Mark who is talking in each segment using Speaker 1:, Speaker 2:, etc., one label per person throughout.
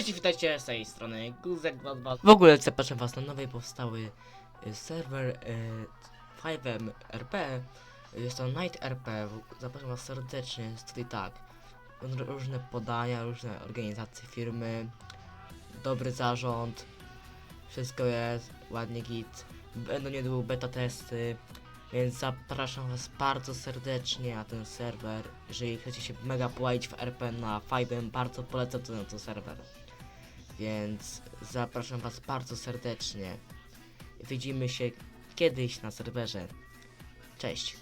Speaker 1: Cześć witajcie z tej strony Guzek22 W ogóle zapraszam was na nowy powstały y, serwer y, 5MRP Jest to Night RP, zapraszam was serdecznie, jest tutaj tak Różne podania, różne organizacje, firmy Dobry zarząd Wszystko jest, ładnie git Będą niedługo beta testy więc zapraszam was bardzo serdecznie na ten serwer. Jeżeli chcecie się mega połazić w RP na 5 bardzo polecam ten, ten serwer. Więc zapraszam was bardzo serdecznie. Widzimy się kiedyś na serwerze. Cześć.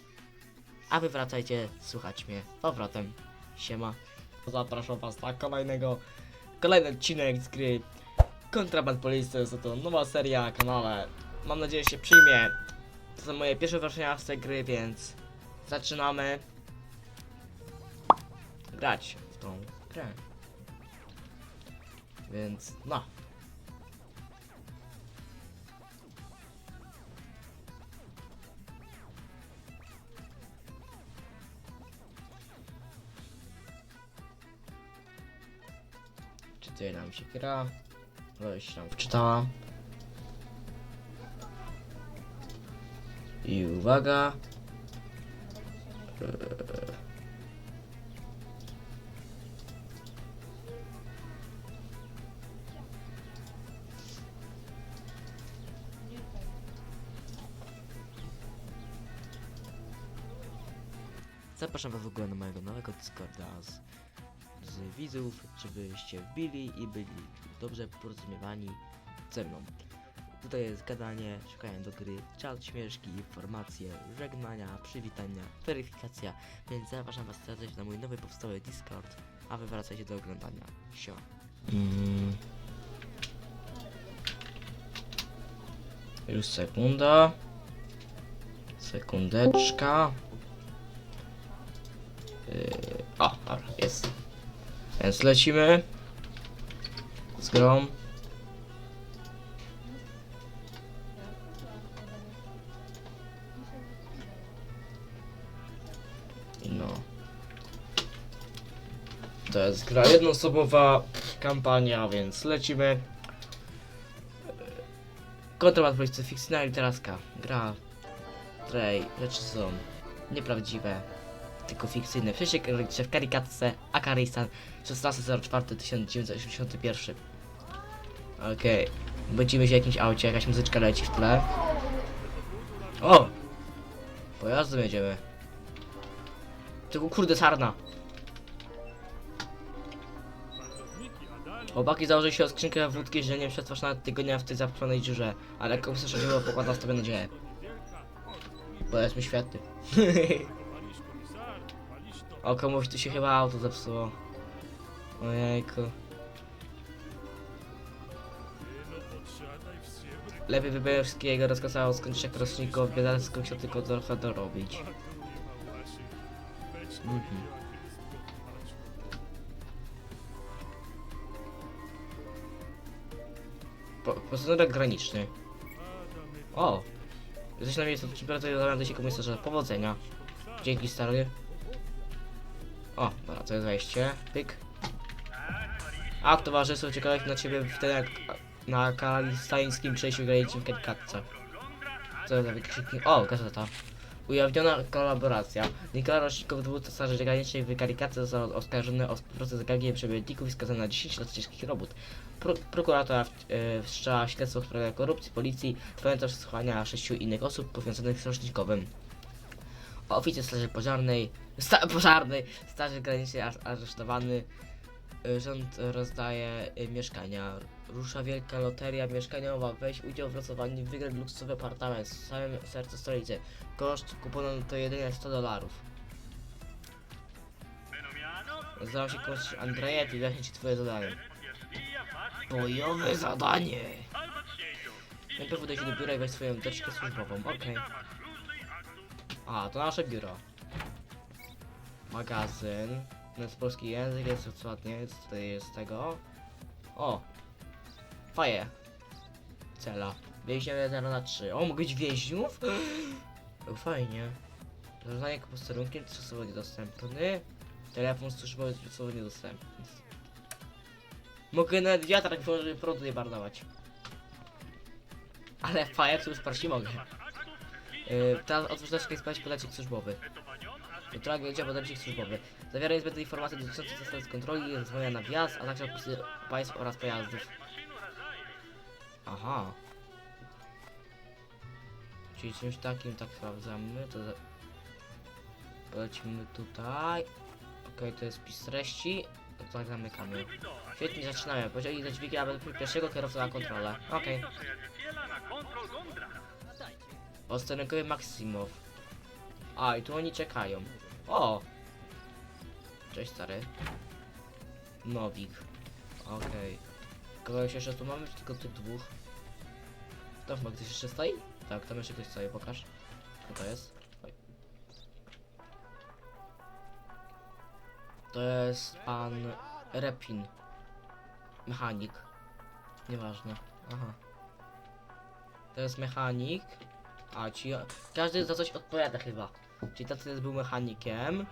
Speaker 1: A wy wracajcie słuchać mnie powrotem. Siema. Zapraszam was na kolejnego, kolejny odcinek z gry Contraband Police. Jest to nowa seria na kanale. Mam nadzieję, że się przyjmie. To są moje pierwsze wrażenia z tej gry, więc zaczynamy grać w tą grę. Więc no. Czy tutaj nam się gra? No już wczytała. I uwaga. Eee. Zapraszam was w ogóle na mojego nowego Discorda z, z widzów, żebyście wbili i byli dobrze porozumiewani ze mną. Tutaj jest gadanie, szukanie do gry, czat, śmieszki, informacje, żegnania, przywitania, weryfikacja, więc zapraszam was serdecznie na mój nowy powstały Discord, a wy wracajcie do oglądania. Sio. Mm. Już sekunda. Sekundeczka. Yy, o, dobra, jest. Więc lecimy. Z grą. No. To jest gra jednoosobowa kampania, więc lecimy. Kontraband policji fikcyjna literaska. Gra, której rzeczy są nieprawdziwe, tylko fikcyjne. Przecież się w karikatce Akaristan 16.04.1981. Okej. Będziemy się w jakimś aucie, jakaś muzyczka leci w tle. O! Pojazdem jedziemy. Tylko kurde sarna. Chłopaki założyli się o skrzynkę wódki, że nie przetrwasz nawet tygodnia w tej zapchlonej dziurze. Ale komisarz pokłada sobie nadzieję. Bo jest mi świetny. o komuś tu się chyba auto zepsuło. Ojejku. Lepiej by wszystkiego rozkazało skończyć jak roczników, biedacką się tylko trochę dorobić. Mhm. Po, posterunek graniczny. O! Jesteś na miejscu temperatury zamiast się komisarza. Powodzenia. Dzięki stary. O, dobra, to jest wejście. Pyk. A towarzystwo czekałeś na ciebie wtedy jak na kalistańskim przejściu granicznym w Kedkatce. Co za wykrzyknik? O, gazeta. Ujawniona kolaboracja. Nikola Roczników, dowódca Straży Granicznej w karikatce został oskarżony o współpracę z gangiem przemytników i skazany na 10 lat ciężkich robót. Pro, prokuratora e, śledztwo w sprawie korupcji policji, trwające przesłuchania sześciu innych osób powiązanych z rocznikowym. Oficer Straży Pożarnej, sta, Pożarnej, Straży Granicznej ar, aresztowany. E, Rząd rozdaje e, mieszkania. Rusza wielka loteria mieszkaniowa. Weź udział w losowaniu, wygrać luksusowy apartament w samym sercu stolicy. Koszt kuponu to jedynie 100 dolarów. Zdał się komuś Andrejetti wyjaśnię ci twoje zadanie. Bojowe zadanie! Najpierw udaj się do biura i weź swoją teczkę służbową, okej. A, to nasze biuro. Magazyn. Jest polski język, jest ładnie, jest tutaj jest tego. O! Faje. Cela. Więźniowie 0 na 3. O, mogę być więźniów? Fajnie. Zarządzanie posterunkiem czasowo niedostępny. Telefon służbowy czasowo niedostępny. Mogę nawet wiatrak włożyć, żeby prąd nie marnować. Ale fire to już parci mogę. Yy, teraz otwórz jest spać podajcie służbowy. Tragedia podajcie służbowy. Zawiera niezbędne informacje dotyczące zasad kontroli, zezwolenia na wjazd, a także opisy państw oraz pojazdów. Aha. Czyli czymś takim tak sprawdzamy, to za... Polecimy tutaj. Okej, to jest spis treści. Tak zamykamy. Świetnie, zaczynamy. Podzieli za dźwignię, aby pierwszego kierowcę na kontrolę. Okej. Osterunkowy Maksimow. A, i tu oni czekają. O! Cześć, stary. Nowik. Okej. Kogoś jeszcze tu mamy, tylko tych dwóch? Tam chyba ktoś jeszcze stoi? Tak, tam jeszcze ktoś stoi, pokaż. Kto to jest? Oj. To jest pan Repin. Mechanik. Nieważne. Aha. To jest mechanik. A, ci... Każdy za coś odpowiada chyba. Czyli ten był mechanikiem.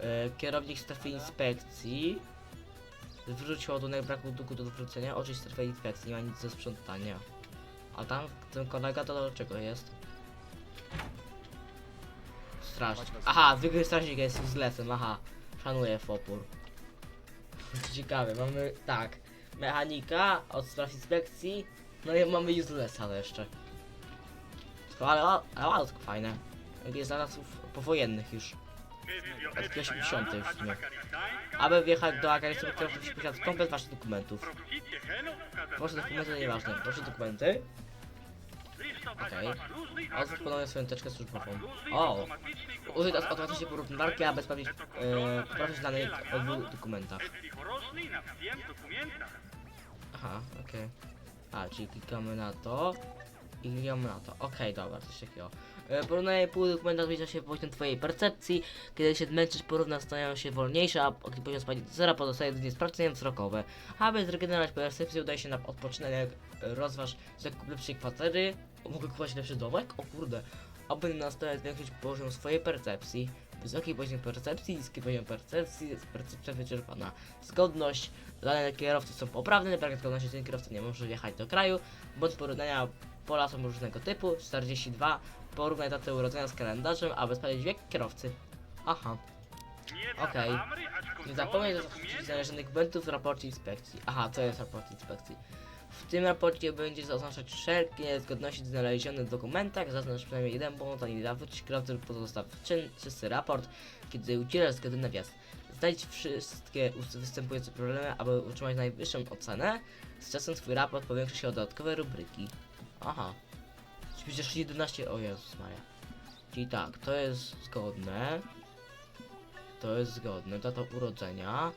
Speaker 1: E, kierownik strefy inspekcji. Zwrócił ładunek braku długu do odwrócenia. Oczywiście strefy inspekcji, nie ma nic do sprzątania. A tam ten kolega to do czego jest? Strażnik. Aha, zwykły strażnik jest uselessem, aha. Szanuję opór. Ciekawe, mamy tak. Mechanika od spraw inspekcji. No i mamy uselessa jeszcze. Tylko, ale, ale, to fajne. Jest dla czasów powojennych już. Od 80 w sumie. Aby wjechać do agencji, kierowca musi posiadać komplet waszych dokumentów. Wasze dokumenty to nieważne. Wasze dokumenty. Okej. A Odwróć ponownie swoją teczkę służbową. O! Użyj automatycznie porównywarki, aby sprawdzić, e, poprawić dane o dwóch dokumentach. Aha, okej. A, czyli klikamy na to i klikamy na to. Okej, dobra, coś takiego. E, Porównanie pół dokumenta zbliża się poziom twojej percepcji. Kiedy się zmęczysz, porówna stają się wolniejsze, a gdy poziom spadnie do zera, pozostaje jedynie sprawdzenie wzrokowe. Aby zregenerować percepcję, udaje się na odpoczynek, rozważ zakup lepszej kwatery. Mogę kupować lepszy domek? O kurde. Aby następnie zwiększyć poziom swojej percepcji. Wysoki poziom percepcji, niski poziom percepcji, jest percepcja wyczerpana. Zgodność, dane kierowcy są poprawne, brak zgodności ten kierowca nie może wjechać do kraju, bądź porównania pola są różnego typu, 42, porównaj datę urodzenia z kalendarzem, aby sprawdzić wiek kierowcy. Aha, okej. Nie zapomnij zaznaczyć znależonych dokumentów w raporcie inspekcji. Aha, to jest raport inspekcji. W tym raporcie będzie zaznaczać wszelkie niezgodności znalezione w dokumentach, zaznacz przynajmniej jeden błąd, a nie zawróć kierowcy lub pozostaw czyn, czysty raport, kiedy udzielasz zgody na wjazd. Znajdź wszystkie występujące problemy, aby utrzymać najwyższą ocenę. Z czasem twój raport powiększy się o dodatkowe rubryki. Aha. Czyli przecież 11... O Jezus Maria. Czyli tak, to jest zgodne. To jest zgodne. Data urodzenia.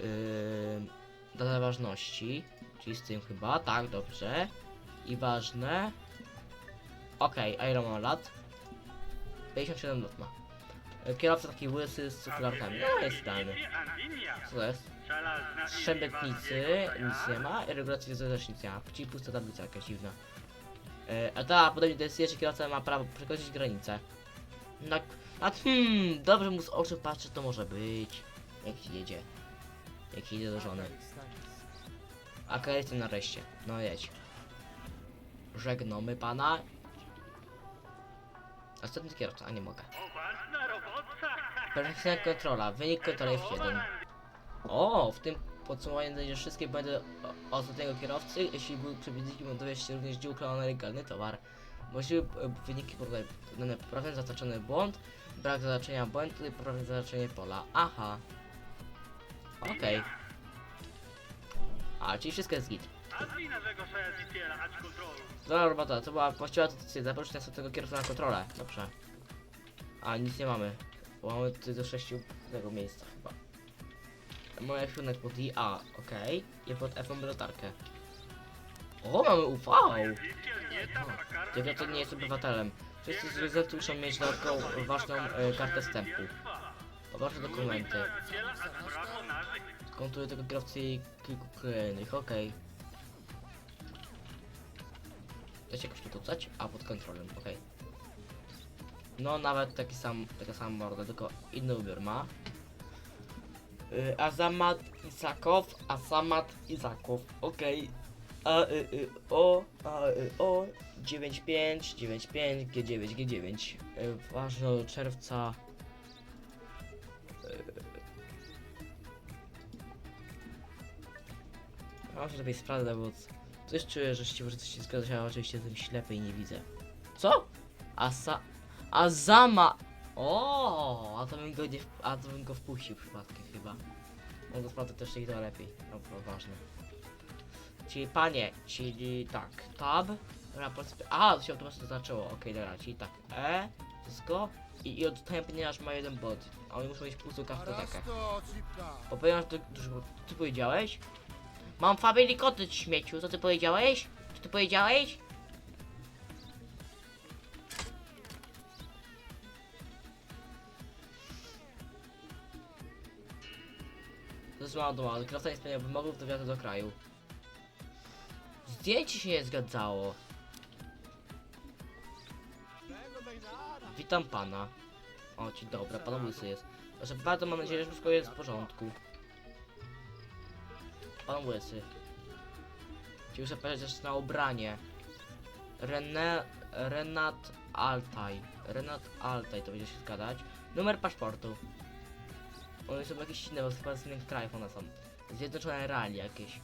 Speaker 1: Yy, data ważności. Czyli z tym chyba. Tak, dobrze. I ważne. Okej, okay, Iron ma lat. 57 lat ma. Kierowca taki łysy z cukrarkami. No jest idealny. Co to jest? Strzębetnicy, nic nie ma, regulacji nic nie ma. Czyli pusta tablica jakaś dziwna. E, a ta podobnie decyduje, że kierowca ma prawo przekroczyć granicę. Na, a hmm, dobrze mu z oczu patrzy, to może być. Jak jedzie. Jak jedzie do żony. A jestem na reszcie. No jedź. Żegnamy pana. Następny kierowca, a nie mogę. Perfekcyjna kontrola. Wynik kontroli F1. O, w tym podsumowaniu znajdziesz wszystkie błędy o- ostatniego kierowcy. Jeśli był przebiegnikiem, dowiesz się również, gdzie ukryto legalny towar. Możliwe e, wyniki porównać dane poprawne, zaznaczony błąd, brak zaznaczenia błędu i poprawne zaznaczenie pola. Aha. Okej. A, czyli wszystko jest git. Dobra robota, to była właściwa decyzja. Zaprosić następnego kierowcę na kontrolę. Dobrze. A, nic nie mamy. Bo mamy tutaj do sześciu tego miejsca. Moja kierunek pod I, A, okej. I pod F mamy latarkę. O, mamy UV! Tylko to nie jest obywatelem. Wszyscy zwierzęta muszą mieć dodatkową ważną e, kartę wstępu. Poproszę dokumenty. Kontury tego kierowcy i kilku kolejnych, okej. Da się jakoś tu tucać? A, pod kontrolą, okej. No, nawet taki sam, taka sama morda, tylko inny ubiór ma. Y, Azamat Isakow, Azamat Isakow, okej. A, y, y, o, a, y, o, 95, 95, G9, G9. Y, ważne do czerwca. Y, może lepiej sprawdzę, bo coś czuję, że się może coś się zgadza, ale oczywiście jestem ślepy i nie widzę. Co? Asa... Azama... O, a to bym go nie... wp- A to bym go wpuścił przypadkiem chyba. Mogę sprawdzać też i to lepiej. No, to ważne. Czyli panie, czyli tak, tab, raport, a, to się automatycznie zaczęło, okej, dobra, czyli tak, E, wszystko i, i oddaję ponieważ ma jeden bot, a oni muszą mieć pustą kartotekę. Bo ponieważ to, dużo, ty powiedziałeś? Mam family koty śmieciu, co ty powiedziałeś? Co ty powiedziałeś? Jest mało domało, krasa nie spełnia wymogów do wjazdu do kraju. Zdjęcie się nie zgadzało. Witam pana. O, ci dobra, pan łysy jest. Proszę bardzo, mam nadzieję, że wszystko jest w porządku. Pan łysy. Ci muszę powiedzieć też na ubranie. René, Renat Altaj. Renat Altaj, to będzie się zgadać. Numer paszportu. One są jakieś inne, bo chyba z innych krajów one są. Zjednoczone Rali jakieś.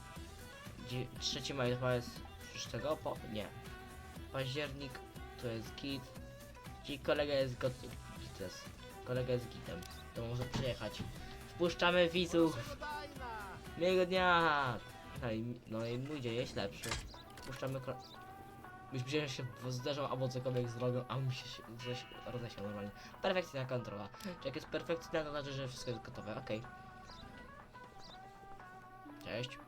Speaker 1: Dzie- 3 maja chyba jest 6 po... nie. Październik to jest git. Ci kolega jest got... git jest. Kolega jest gitem. To może przyjechać. Wpuszczamy widzów. Miłego dnia! No i, no i mój dzień jest lepszy. Wpuszczamy Myślę, że się zderzą albo cokolwiek zrobią, a mi się coś rozesiał normalnie. Perfekcyjna kontrola. Czy jak jest perfekcyjna, to znaczy, że wszystko jest gotowe. Okej. Cześć.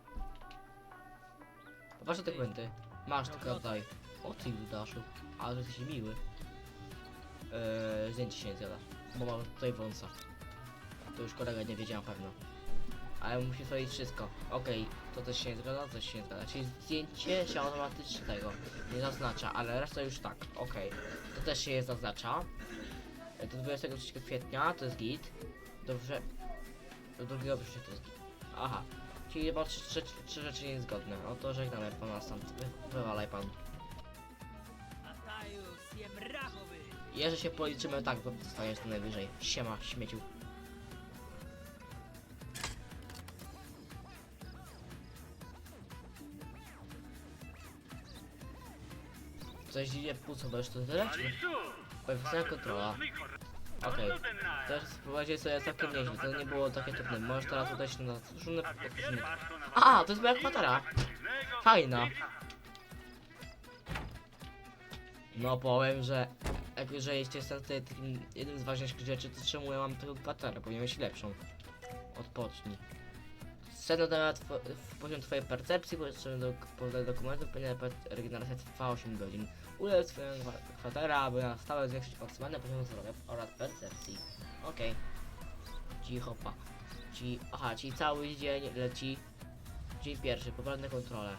Speaker 1: Popatrz na te dokumenty. Masz tylko oddaj. O ty Ludaszu. Ale że jesteś miły. Eee, zdjęcie się nie zjada. Bo mam tutaj wąsa. To już kolega nie wiedział na pewno. Ale musi sprawdzić wszystko. Okej, to też się nie zgadza, też się nie zgadza. Czyli zdjęcie się automatycznie tego nie zaznacza, ale reszta już tak. Okej, to też się nie zaznacza. E, Do 23 kwietnia to jest git. Dobrze. Do 2 września to jest git. Aha. Czyli chyba trzy, trzy, trzy rzeczy niezgodne. No to żegnamy pana. Wy- Wywalaj pan.
Speaker 2: Ataius Jemrachowy!
Speaker 1: Jeżeli się policzymy, tak, to dostajesz to najwyżej. Siema, śmieciu. Coś dziwnie płuco, bo już to tyle? Czy... Perfekcyjna kontrola. Okej. Teraz spróbujcie sobie całkiem nieźle, to nie było takie trudne. Możesz teraz udać na różne podróżne. A, to jest moja kwatera. Fajna. No powiem, że jak jeszcze jestem tutaj takim jednym z ważniejszych rzeczy, to czemu ja mam taką kwaterę? Powinien mieć lepszą. Odpocznij. Scena dała tw poziom twojej percepcji, potrzebny do powodu dokumentów, ponieważ regeneracja trwa 8 godzin. Ulec swoją kwa- kwaterę, aby na stałe zwiększyć maksymalny poziom zdrowia oraz percepcji. Okej. Cicho pa. Ci, aha, czyli cały dzień leci. Dzień pierwszy, poprawne kontrole.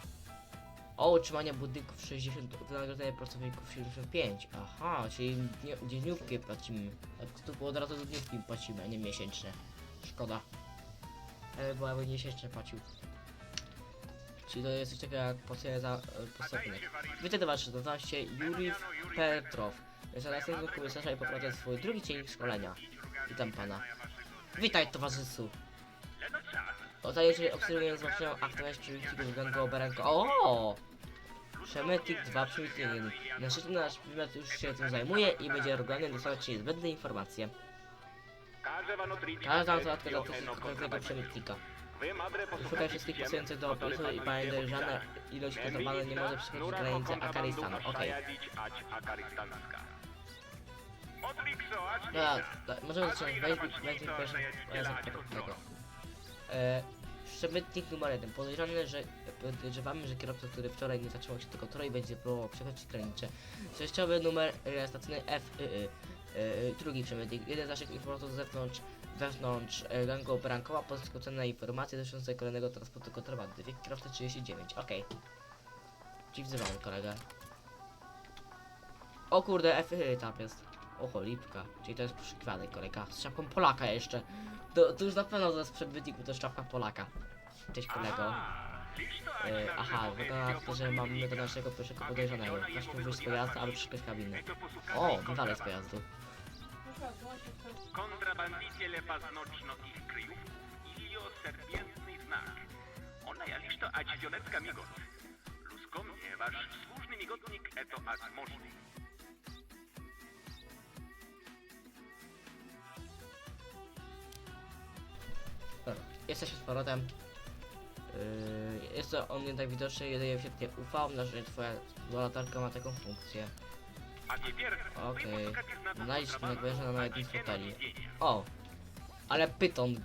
Speaker 1: O, utrzymanie budynków 60, wynagrodzenie pracowników 75. Aha, czyli dnie, dzienniówki płacimy. Tak tu od razu dniówki płacimy, a nie miesięczne. Szkoda. Ale bo ja bym miesięczne płacił. Czyli to jest coś takiego jak e, posterunek. Was, nazywam się Juri Petrow. Jestem następnym komisarza i poprowadzę swój drugi dzień szkolenia. Witam pana. Witaj towarzyszu. Oddaję, że obserwuję zobaczenia aktywność przywódcy względu oberanko. O! Przemytnik 2, przemytnik 1. Na szczycie nasz wymiar już się tym zajmuje i będzie regularnie dostawać niezbędne informacje. Każda notatka dotyczy konkretnego przemytnika. Szukaj wszystkich pasujących do opisu i pamiętaj, że żadna ilość kontrabandy nie może przekroczyć granicy Afganistanu. Okej. Dobra, możemy zacząć. Weź pierwszy tego. E, Przemytnik numer jeden. Podejrzany, że podejrzewamy, że kierowca, który wczoraj nie zatrzymał się do kontroli, będzie próbował przekroczyć granicę. Przejściowy numer rejestracyjny FII. E, drugi przemytnik. Jeden z naszych informatorów z zewnątrz, wewnątrz e, gangu operankowa pozyskał cenne informacje dotyczące kolejnego transportu kontrabandy. Wiek kierowcy 39. Okej. Ci wzywamy kolegę. O kurde, FII tam jest. Oho, lipka. Czyli to jest poszukiwany kolega. Z czapką Polaka jeszcze. To, to już na pewno przed wyniku, to jest czapka Polaka. Cześć kolego. E, aha, wygląda na to, że mamy do naszego pierwszego podejrzanego. Każ mu wyjść z pojazdu, aby przeszukać kabinę. O, wywalę z pojazdu.
Speaker 2: Kontrabandiciele paznocznokich kryjówków Ilio serpientny znak. Ona jakiś to adziwionecka migot. Luskomnie wasz służny migotnik eto azmożny.
Speaker 1: Dobra, jesteśmy z powrotem. Yy, jest to on nie tak widoczny, jedynie się nie ufał, na że twoja latarka ma taką funkcję. Okej.
Speaker 2: Okay.
Speaker 1: Znaliśmy na nawet
Speaker 2: nie.
Speaker 1: O! Ale pytong!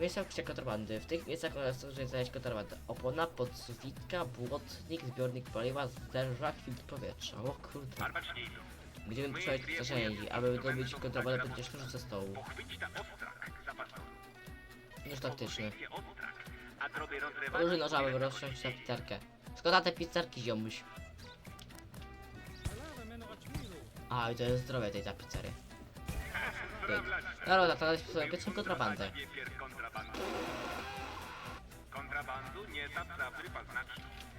Speaker 1: Miejsca ukrycia kontrabandy. W tych miejscach można stosuje znaleźć kontrabandę. Opona, podsuwitka, błotnik, zbiornik paliwa, zderzak, filtr powietrza. O kurde. Gdybym potrzebować narzędzi, aby wydobyć kontrabandę, będzie szkoda ze stołu. Już taktyczny. Użyj noża, aby rozsiąść na pizzerkę. Szkoda te pizzerki, ziomuś. A, i to jest zdrowie tej tapicery. Dobra, to dać sobie pieczę kontrabandę.
Speaker 2: Kontrabandu nie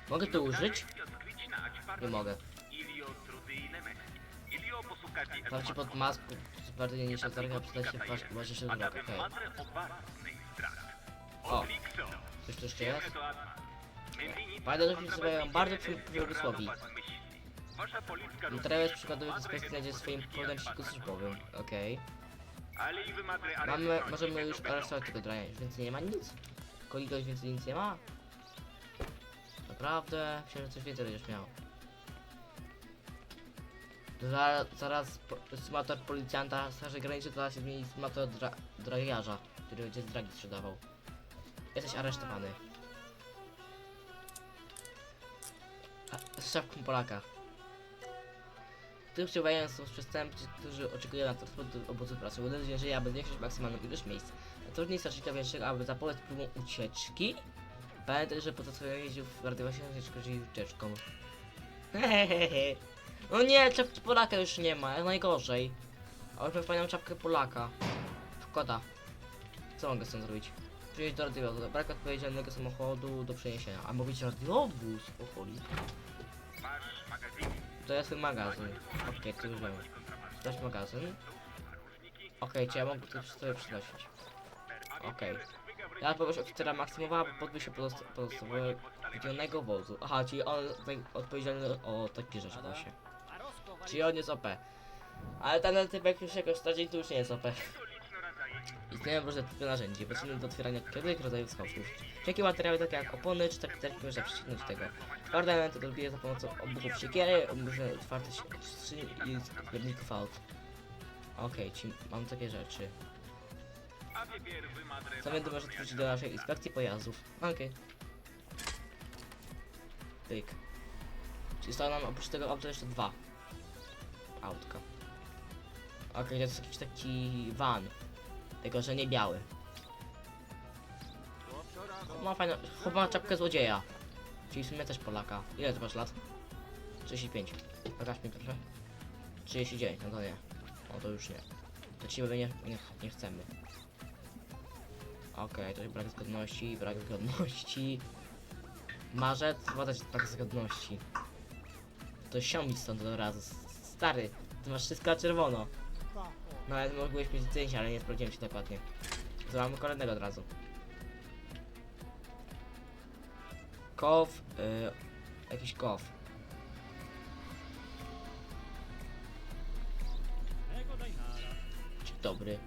Speaker 1: Mogę to użyć? Nie mogę. Patrzcie pod maską, bardziej niż otarga, przydać się twarz, może się droga, okej. O, coś tu jeszcze jest? Pamiętaj, że sobie bardzo przy, przy, w kwestii znajdzie w swoim podręczniku służbowym, okej. Mamy, możemy już aresztować tego drania, już więcej nie ma nic. Koligo już więcej nic nie ma? Naprawdę? Myślałem, że coś więcej będziesz miał. Zaraz, zaraz symulator policjanta Straży Granicznej to się zmieni w symulator dra dragiarza, który będzie z dragi sprzedawał. Jesteś aresztowany. A, z szafką Polaka. Tych przebywają są przestępcy, którzy oczekują na transport do obozu pracy. Się, że ja będę zwiększyć maksymalną ilość miejsc. Trudniej strażnika większego, aby zapobiec próbą ucieczki. Pamiętaj, że po to swoją jeździł w radiowacie ucieczką. Hehehe. No nie, czapki Polaka już nie ma, jak najgorzej. A już fajną czapkę Polaka. Szkoda. Co mogę z tym zrobić? Przyjeść do radiowozu. Brak odpowiedzialnego samochodu do przeniesienia. A mówić radiowóz? O choli. To jest ten magazyn. Okej, to już wiemy. To magazyn. Okej, czy ja mogę to sobie przynosić? Okej. Ja poproszę oficera Maksimowa, podbył się podstawowego wozu. Aha, czyli on odpowiedzialny o takie rzeczy się. Czyli on jest OP. Ale ten typek już jakoś stracił, to już nie jest OP. Istnieją różne typy narzędzi, potrzebne do otwierania jakiegoś rodzaju skałków. Wszelkie materiały takie jak opony czy takterki można przyciągnąć tego. Twarde elementy odbije za pomocą obuchów siekiery, różne otwarte skrzyni i zbiorników aut. Okej, czyli mam takie rzeczy. Co będę może wrócić do naszej inspekcji pojazdów. Okej. Pyk. Czyli zostało nam oprócz tego auta jeszcze dwa. Autka. Okej, to jest jakiś taki van. Tylko, że nie biały. Ma fajną, chyba czapkę złodzieja. Czyli w sumie też Polaka. Ile ty masz lat? 35. Pokaż mi proszę. 39, no to nie. O, to już nie. To ci nie, nie, nie chcemy. Okej, to jest brak zgodności, brak zgodności. Marzec, jest brak zgodności. To siomi stąd od razu. Stary, ty masz wszystko czerwono. No ale mogłeś mieć zdjęcie, ale nie sprawdziłem się dokładnie. To mamy kolejnego od razu. Kow, y, jakiś kow. Dzień dobry.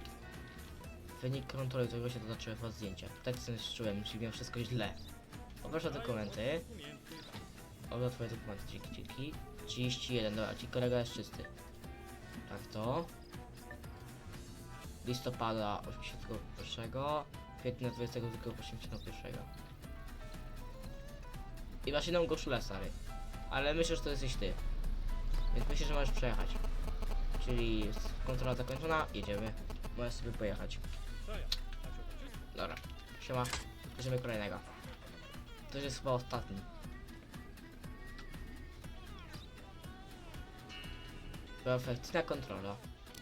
Speaker 1: Wynik kontroli tego się doznaczyłem was zdjęcia. Tak sobie czułem, czyli miałem wszystko źle. Poproszę dokumenty. Oba twoje dokumenty, dzięki, dzięki. 31, dobra, ci kolega jest czysty. Tak to. Listopada 81, kwietnia 22, 81. I masz inną koszulę, stary. Ale myślę, że to jesteś ty. Więc myślę, że możesz przejechać. Czyli kontrola zakończona, jedziemy. Możesz sobie pojechać. Dobra, siema. Bierzemy kolejnego. To jest chyba ostatni. Perfekcyjna kontrola.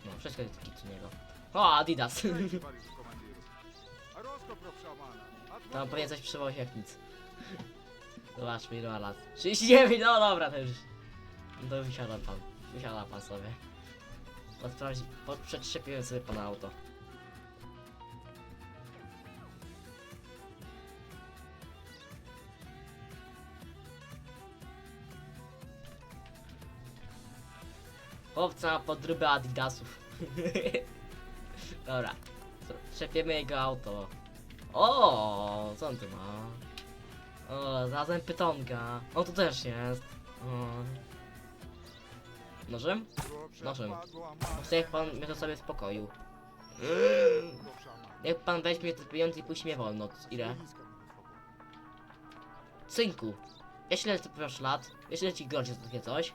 Speaker 1: No, wszystko jest kit niego. O, Adidas! Tam pewnie coś przywozi jak nic. Zobaczmy ile ma lat. 39, no dobra, to już. To wysiada pan. Wysiada pan sobie. Odsprawdzi, po, przetrzepiłem sobie pana auto. Chłopca podróbę adidasów. Dobra. Trzepiemy jego auto. O, co on tu ma? O, znalazłem pytonka. O, tu też jest. O. Nożem? Nożem. Jak pan mnie to sobie spokoju. Jak pan weźmie te pieniądze i puści mnie wolno. Ile? Synku. Wiesz ile ty masz lat? Wiesz ile ci za takie coś?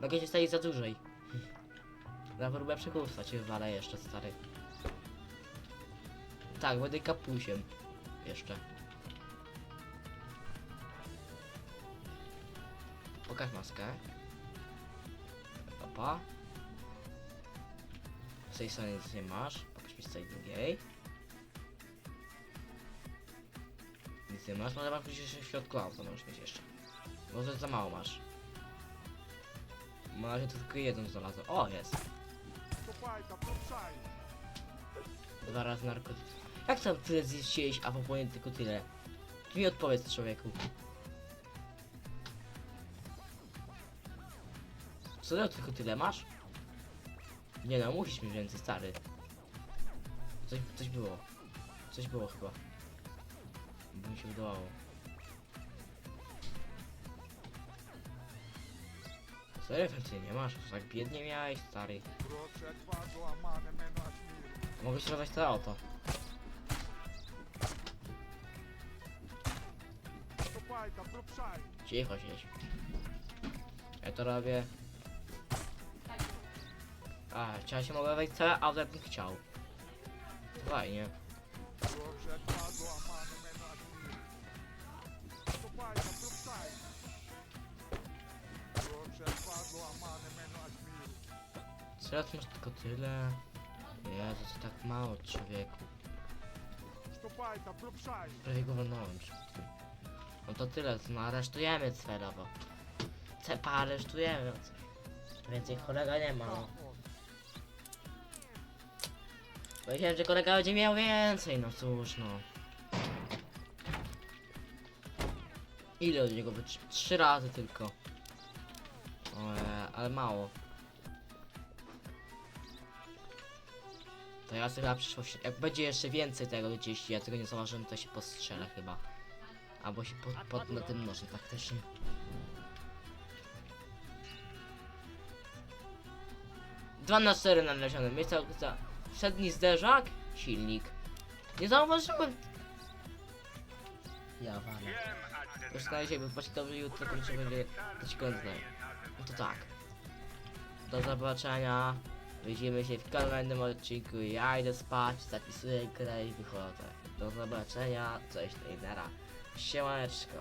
Speaker 1: Mogę cię stać za dłużej. Na próbę przekupstwa cię wywalę jeszcze, stary. Tak, będę kapusiem. Jeszcze. Pokaż maskę. Opa. Z tej strony nic nie masz. Pokaż mi z tej drugiej. Nic nie masz, no ale masz jeszcze w środku auta, możesz mieć jeszcze. Może za mało masz. Razie to tylko jeden znalazłem. O, jest. Dwa razy narkotyki. Jak tam tyle zjeść, a popłynie tylko tyle? Ty mi odpowiedz, człowieku. Co ty tylko tyle masz? Nie no, musisz mieć więcej, stary. Coś, coś było. Coś było chyba. Bo mi się wydawało. Serio więcej nie masz? Tak biednie miałeś, stary. Mogę się rozdać to auto. Cicho siedź. Ja to robię. A, chciała się mogę wejść całe auto jakbym chciał. Fajnie. Teraz masz tylko tyle. Jezu, to tak mało człowieku. Prawie go walnąłem tym. No to tyle, no aresztujemy bo... Cepa aresztujemy. no Więcej kolega nie ma, no. Powiedziałem, że kolega będzie miał więcej, no cóż, no. Ile od niego by? Trzy- Trzy razy tylko. Ale mało. To ja sobie na przyszłość, jak będzie jeszcze więcej tego gdzieś, ja tego nie zauważyłem, to się postrzelę chyba. Albo się pod, pod na tym nożem faktycznie. Dwa na cztery nalezione. Miejsca za przedni zderzak, silnik. Nie zauważyłem. Ja walę. Już na siebie, bo to jutro kończymy, to ci koniec znają. No to tak. Do zobaczenia. Widzimy się w kolejnym odcinku. Ja idę spać, zapisuję grę i wychodzę. Do zobaczenia. Cześć, Nejdera. Siemaneczko.